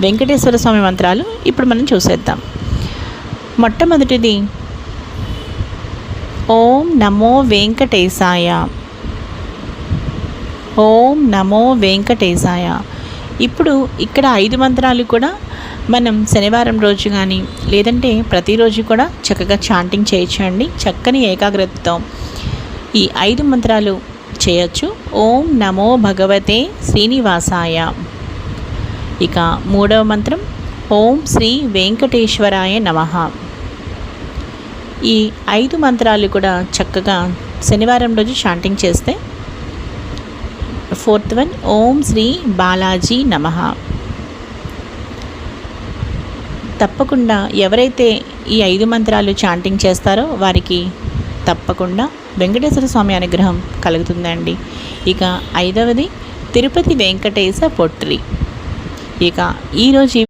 వెంకటేశ్వర స్వామి మంత్రాలు ఇప్పుడు మనం చూసేద్దాం. మొట్టమొదటిది ఓం నమో వెంకటేశాయ. ఓం నమో వెంకటేశాయ. ఇప్పుడు ఇక్కడ ఐదు మంత్రాలు కూడా మనం శనివారం రోజు కానీ లేదంటే ప్రతిరోజు కూడా చక్కగా చాంటింగ్ చేయొచ్చండి చక్కని ఏకాగ్రతతో ఈ ఐదు మంత్రాలు చేయొచ్చు. ఓం నమో భగవతే శ్రీనివాసాయ. ఇక మూడవ మంత్రం ఓం శ్రీ వెంకటేశ్వరాయ నమః. ఈ ఐదు మంత్రాలు కూడా చక్కగా శనివారం రోజు చాంటింగ్ చేస్తే ఫోర్త్ వన్ ఓం శ్రీ బాలాజీ నమః. తప్పకుండా ఎవరైతే ఈ ఐదు మంత్రాలు చాంటింగ్ చేస్తారో వారికి తప్పకుండా వెంకటేశ్వర స్వామి అనుగ్రహం కలుగుతుందండి. ఇక ఐదవది తిరుపతి వెంకటేశ పొట్రి. ఇక ఈరోజు